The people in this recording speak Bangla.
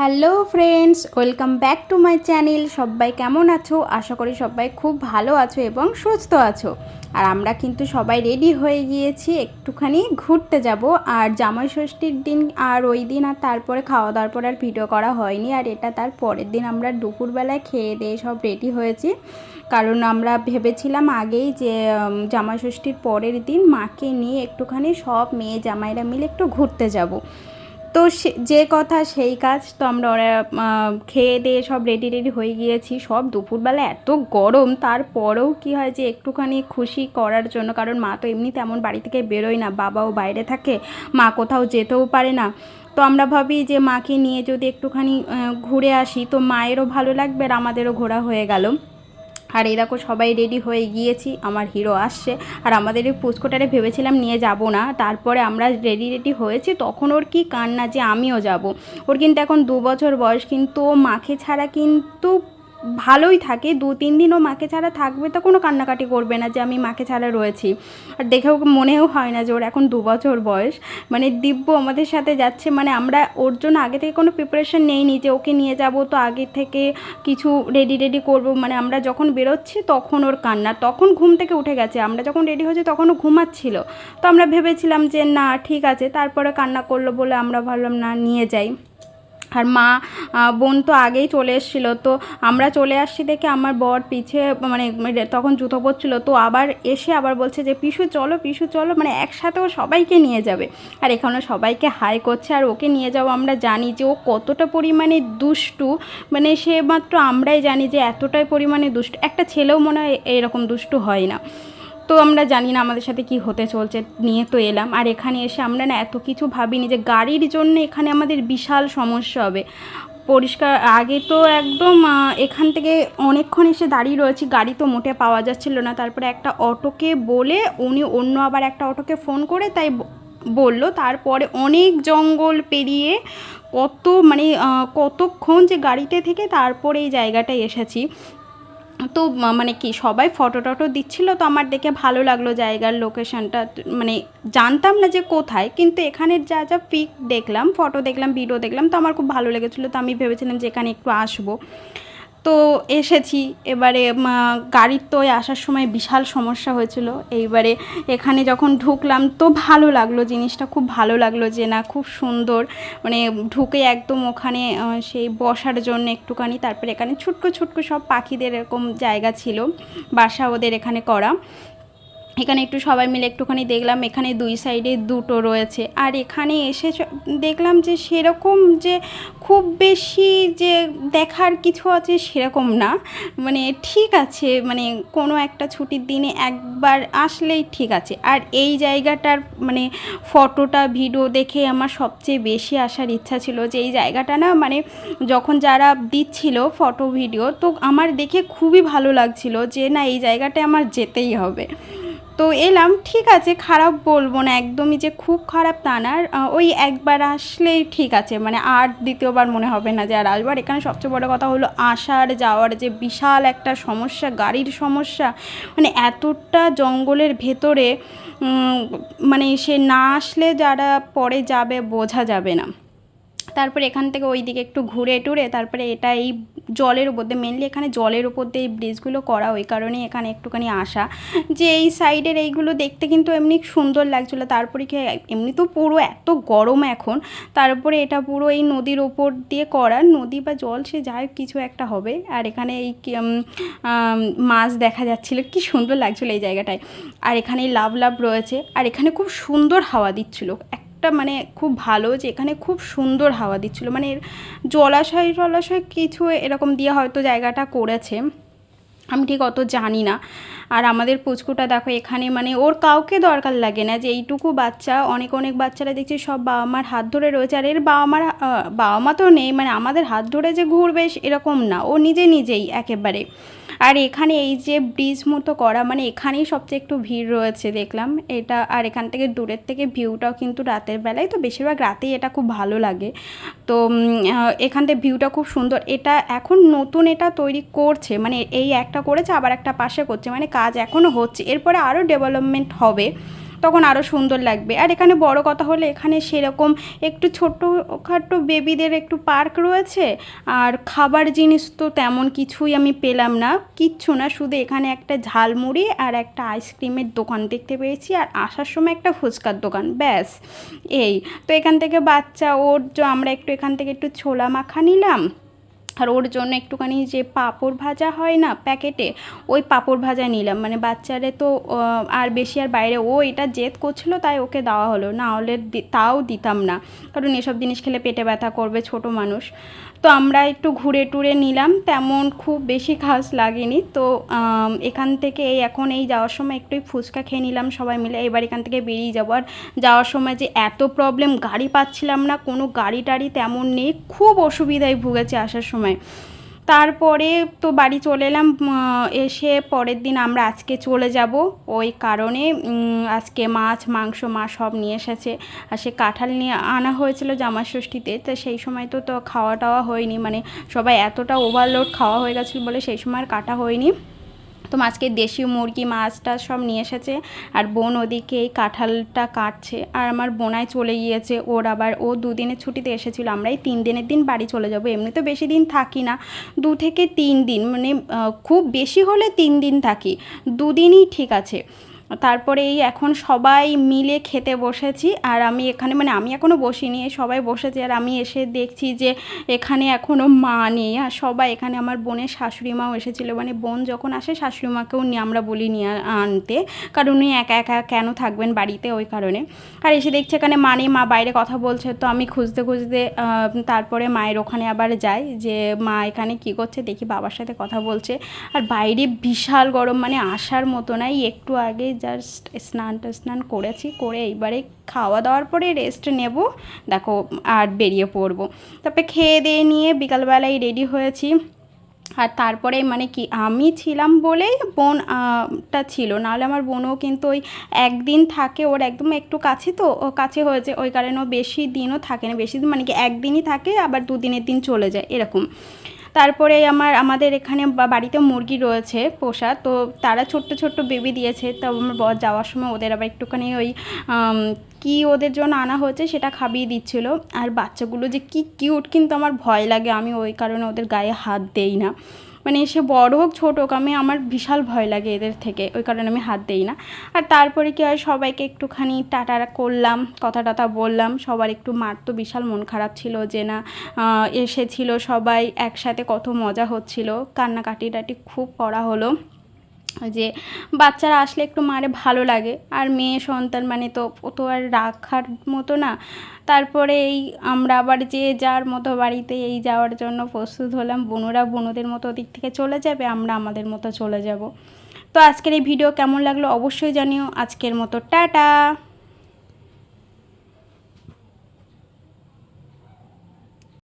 Hello friends, welcome back to my channel. সবাই কেমন আছো? আশা করি সবাই খুব ভালো আছো এবং সুস্থ আছো। আর আমরা কিন্তু সবাই রেডি হয়ে গিয়েছি, একটুখানি ঘুরতে যাব। আর জামাই ষষ্ঠীর দিন আর ওই দিন আর তারপরে খাওয়া দাওয়ার পর আর ভিডিও করা হয়নি। আর এটা তার পরের দিন আমরা দুপুরবেলায় খেয়ে দিয়ে সব রেডি হয়েছি। কারণ আমরা ভেবেছিলাম আগেই যে জামাই ষষ্ঠীর পরের দিন মাকে নিয়ে একটুখানি সব মেয়ে জামাইরা মিলে একটু ঘুরতে যাব। তো যে কথা সেই কাজ তো আমরা ওরা খেয়ে দিয়ে সব রেডি রেডি হয়ে গিয়েছি। সব দুপুরবেলা এত গরম, তারপরেও কি হয় যে একটুখানি খুশি করার জন্য, কারণ মা তো এমনি তেমন বাড়ি থেকে বেরোয় না, বাবাও বাইরে থাকে, মা কোথাও যেতেও পারে না। তো আমরা ভাবি যে মাকে নিয়ে যদি একটুখানি ঘুরে আসি, তো মায়েরও ভালো লাগবে আর আমাদেরও ঘোরা হয়ে গেল। আর এই দেখো সবাই রেডি হয়ে গিয়েছি, আমার হিরো আসছে। আর আমাদের এই পুচকোটারে ভেবেছিলাম নিয়ে যাব না, তারপরে আমরা রেডি রেডি হয়েছি, তখন ওর কি কান্না যে আমিও যাব। ওর কিন্তু এখন দু বছর বয়স, কিন্তু ও মাকে ছাড়া কিন্তু ভালোই থাকে, দু, তিন দিন ও মাকে ছাড়া থাকবে তো কোনো কান্নাকাটি করবে না যে আমি মাকে ছাড়া রয়েছি। আর দেখেও মনেও হয় না যে ওর এখন দু বছর বয়স। মানে দিব্য আমাদের সাথে যাচ্ছে মানে আমরা ওর জন্য আগে থেকে কোনো প্রিপারেশন নেইনি যে ওকে নিয়ে যাব তো আগে থেকে কিছু রেডি রেডি করব। মানে আমরা যখন বেরোচ্ছি তখন ওর কান্না, তখন ঘুম থেকে উঠে গেছে। আমরা যখন রেডি হয়েছি তখন ও ঘুমাচ্ছিল। তো আমরা ভেবেছিলাম যে না, ঠিক আছে, তারপরে কান্না করল বলে আমরা ভাবলাম না, নিয়ে যাই। আর মা বোন তো আগেই চলে এসেছিল। তো আমরা চলে আসছি দেখে আমার বর পিছে মানে তখন জুতো পরছিল। তো আবার এসে আবার বলছে যে, পিসু, চলো পিসু, চলো। মানে একসাথে ও সবাইকে নিয়ে যাবে। আর এখানে সবাইকে হাই করছে, আর ওকে নিয়ে যাব আমরা জানি যে, ও কতটা পরিমাণে দুষ্টু। মানে সে মাত্র আমরাই জানি যে, এতটাই পরিমাণে দুষ্টু। একটা ছেলেও মনে হয় এরকম দুষ্টু হয় না। তো আমরা জানি না আমাদের সাথে কি হতে চলছে, নিয়ে তো এলাম। আর এখানে এসে আমরা না এত কিছু ভাবিনি যে গাড়ির জন্য এখানে আমাদের বিশাল সমস্যা হবে। পরিষ্কার, আগে তো একদম এখান থেকে অনেকক্ষণ এসে দাঁড়িয়ে রয়েছি, গাড়ি তো মোটে পাওয়া যাচ্ছিল না। তারপরে একটা অটোকে বলে উনি অন্য আবার একটা অটোকে ফোন করে তাই বলল। তারপরে অনেক জঙ্গল পেরিয়ে কত মানে কতক্ষণ যে গাড়িতে থেকে তারপরে এই জায়গাটায় এসেছি। তো মানে কি, সবাই ফটো টটো দিচ্ছিল, তো আমার দেখে ভালো লাগল জায়গার লোকেশনটা মানে জানতাম না যে কোথায়, কিন্তু এখানের যা যা পিক দেখলাম ফটো দেখলাম ভিডিও দেখলাম, তো আমার খুব ভালো লেগেছিলো। তো আমি ভেবেছিলাম যে এখানে একটু আসব। তো এসেছি। এবারে গাড়ির তো আসার সময় বিশাল সমস্যা হয়েছিল। এইবারে এখানে যখন ঢুকলাম তো ভালো লাগল, জিনিসটা খুব ভালো লাগল যে না, খুব সুন্দর। মানে ঢুকে একদম ওখানে সেই বসার জন্য একটুখানি, তারপরে এখানে ছুটকো ছুটকো সব পাখিদের এরকম জায়গা ছিল, বাসা ওদের এখানে করা। এখানে একটু সবাই মিলে একটুখানি দেখলাম, এখানে দুই সাইডে দুটো রয়েছে। আর এখানে এসে দেখলাম যে সেরকম যে খুব বেশি যে দেখার কিছু আছে সেরকম না। মানে ঠিক আছে মানে কোনো একটা ছুটির দিনে একবার আসলেই ঠিক আছে। আর এই জায়গাটার মানে ফটোটা, ভিডিও দেখে আমার সবচেয়ে বেশি আসার ইচ্ছা ছিল যে এই জায়গাটা না মানে যখন যারা দিচ্ছিল ফটো, ভিডিও, তো আমার দেখে খুবই ভালো লাগছিল যে না, এই জায়গাটায় আমার যেতেই হবে। তো এলাম, ঠিক আছে, খারাপ বলব না, একদমই যে খুব খারাপ তা না ওই একবার আসলেই ঠিক আছে মানে আর দ্বিতীয়বার মনে হবে না যে আর আসব আর এখানে সবচেয়ে বড় কথা হলো আসার, যাওয়ার যে বিশাল একটা সমস্যা, গাড়ির সমস্যা মানে এতটা জঙ্গলের ভেতরে মানে সে না আসলে যারা পরে যাবে, বোঝা যাবে না। তারপরে এখান থেকে ওই দিকে একটু ঘুরে টুরে তারপরে এটা এই জলের উপর দিয়ে মেনলি এখানে জলের উপর দিয়ে এই ব্রিজগুলো করা, ওই কারণেই এখানে একটুখানি আসা। যে এই সাইডের এইগুলো দেখতে কিন্তু এমনি সুন্দর লাগছিল, তারপরে কি এমনি তো পুরো এত গরম এখন, তারপরে এটা পুরো এই নদীর ওপর দিয়ে করা, নদী বা জল সে যাই কিছু একটা হবে। আর এখানে এই মাছ দেখা যাচ্ছিল, কি সুন্দর লাগছিল এই জায়গাটায়। আর এখানে লাভ লাভ রয়েছে, আর এখানে খুব সুন্দর হাওয়া দিচ্ছিল একটা মানে খুব ভালো যে এখানে খুব সুন্দর হাওয়া দিচ্ছিল। মানে জলাশয় টলাশয় কিছু এরকম দিয়ে হয়তো জায়গাটা করেছে। আমি ঠিক অত জানি না। আর আমাদের পুচকুটা দেখো এখানে মানে ওর কাউকে দরকার লাগে না যে এইটুকু বাচ্চা, অনেক অনেক বাচ্চারা দেখছি সব বাবা মার হাত ধরে রয়েছে। আর এর বাবা মার বাবা মা তো নেই মানে আমাদের হাত ধরে যে ঘুরবে এরকম না। ও নিজে নিজেই একেবারে। আর এখানে এই যে ব্রিজ মতো করা মানে এখানেই সবচেয়ে একটু ভিড় রয়েছে দেখলাম। এটা, আর এখান থেকে দূরের থেকে ভিউটাও কিন্তু রাতের বেলায়, তো বেশিরভাগ রাতেই এটা খুব ভালো লাগে। তো এখান থেকে ভিউটা খুব সুন্দর। এটা এখন নতুন এটা তৈরি করছে মানে এই একটা করেছে, আবার একটা পাশে করছে মানে কাজ এখনও হচ্ছে। এরপরে আরও ডেভেলপমেন্ট হবে। তখন আরও সুন্দর লাগবে। আর এখানে বড় কথা হলে, এখানে সেরকম একটু ছোটো খাটো বেবিদের একটু পার্ক রয়েছে। আর খাবার জিনিস তো তেমন কিছুই আমি পেলাম না। কিচ্ছু না, শুধু এখানে একটা ঝালমুড়ি আর একটা আইসক্রিমের দোকান দেখতে পেয়েছি। আর আসার সময় একটা ফুচকার দোকান, ব্যাস, এই। তো এখান থেকে বাচ্চা, ওর আমরা একটু এখান থেকে একটু ছোলা মাখা নিলাম। আর ওর জন্য একটুখানি যে পাঁপড় ভাজা হয় না প্যাকেটে, ওই পাঁপড় ভাজা নিলাম। মানে বাচ্চারে তো আর বেশি আর বাইরে, ও এটা জেদ করছিল, তাই ওকে দেওয়া হলো। না হলে তাও দিতাম না। কারণ এসব জিনিস খেলে পেটে ব্যথা করবে ছোট মানুষ। তো আমরা একটু ঘুরে টুরে নিলাম, তেমন খুব বেশি খাস লাগেনি। তো এখান থেকে এই এখন এই যাওয়ার সময় একটুই ফুচকা খেয়ে নিলাম সবাই মিলে। এবার এখান থেকে বেরিয়ে যাব। আর যাওয়ার সময় যে এত প্রবলেম গাড়ি পাচ্ছিলাম না, কোনো গাড়ি টাড়ি তেমন নেই। খুব অসুবিধায় ভুগেছে আসার সময়। তারপরে তো বাড়ি চলে এলাম এসে পরের দিন আমরা আজকে চলে যাব। ওই কারণে আজকে মাছ, মাংস, মা সব নিয়ে এসেছে। আর সে কাঁঠাল নিয়ে আনা হয়েছিল জামা ষষ্ঠীতে তো সেই সময় তো তো খাওয়া টাওয়া হয়নি। মানে সবাই এতটা ওভারলোড খাওয়া হয়ে গেছিল বলে সেই সময় আর কাটা হয়নি। তো আজকে দেশি মুরগি, মাছটা সব নিয়ে এসেছে। আর বোন ওদিকে এই কাঁঠালটা কাটছে। আর আমার বোনায় চলে গিয়েছে, ওর আবার ও দুদিনের ছুটিতে এসেছিল। আমরাই তিন দিনের দিন বাড়ি চলে যাব। এমনি তো বেশি দিন থাকি না। দু থেকে তিন দিন মানে খুব বেশি হলে তিন দিন থাকি। দুদিনই ঠিক আছে। তারপরে এই এখন সবাই মিলে খেতে বসেছি, আর আমি এখানে মানে আমি এখনও বসিনি, সবাই বসেছি, আর আমি এসে দেখছি যে এখানে এখনও মা নেই, আর সবাই এখানে আমার বোনের শাশুড়ি মাও এসেছিল মানে বোন যখন আসে শাশুড়ি মাকেও নিয়ে আমরা বলি নিয়ে আনতে, কারণ উনি একা একা কেন থাকবেন বাড়িতে ওই কারণে। আর এসে দেখছি এখানে মা নেই, মা বাইরে কথা বলছে, তো আমি খুঁজতে খুঁজতে তারপরে মায়ের ওখানে আবার যাই, যে মা এখানে কী করছে, দেখি বাবার সাথে কথা বলছে, আর বাইরে বিশাল গরম মানে আসার মতো নাই, একটু আগে জাস্ট স্নান স্নান করেছি, করে এইবারে খাওয়া দাওয়ার পরে রেস্ট নেব। দেখো, আর বেরিয়ে পড়ব। তারপরে খেয়ে দিয়ে নিয়ে বিকালবেলায় রেডি হয়েছি। আর তারপরে মানে কি, আমি ছিলাম বলেই বোন টা ছিল। নাহলে আমার বোনও কিন্তু ওই একদিন থাকে, ওর একদম একটু কাছে তো, ও কাছে হয়েছে। ওই কারণে ও বেশি দিনও থাকে না। বেশি দিন মানে কি, একদিনই থাকে, আবার দুদিনের দিন চলে যায়, এরকম। তারপরে আমার, আমাদের এখানে বাড়িতে মুরগি রয়েছে পোষা, তো তারা ছোট্ট ছোট্ট বেবি দিয়েছে, তো আমার বর যাওয়ার সময় ওদের আবার একটুখানি ওই কি ওদের জন্য আনা হয়েছে সেটা খাবিয়ে দিচ্ছিল। আর বাচ্চাগুলো যে কি কিউট কিন্তু আমার ভয় লাগে, আমি ওই কারণে ওদের গায়ে হাত দেই না। মানে সে বড় হোক, ছোট হোক, আমি আমার বিশাল ভয় লাগে এদের থেকে, ওই কারণে আমি হাত দেই না। আর তারপরে কি হয়, সবাইকে একটুখানি টাটা করলাম কথা টথা বললাম, সবার একটু মার তো বিশাল মন খারাপ ছিল যে না এসেছিল সবাই একসাথে কত মজা হচ্ছিল কান্নাকাটি টাটি খুব করা হলো, যে বাচ্চারা আসলে একটু মারে ভালো লাগে, আর মেয়ে সন্তান মানে তো, ও তো আর রাখার মতো না তারপরে এই আমরা আবার যে যার মতো বাড়িতে এই যাওয়ার জন্য প্রস্তুত হলাম, বোনরা বোনদের মতো দিক থেকে চলে যাবে, আমরা আমাদের মতো চলে যাব। তো আজকের এই ভিডিও কেমন লাগল অবশ্যই জানিও। আজকের মতো টাটা।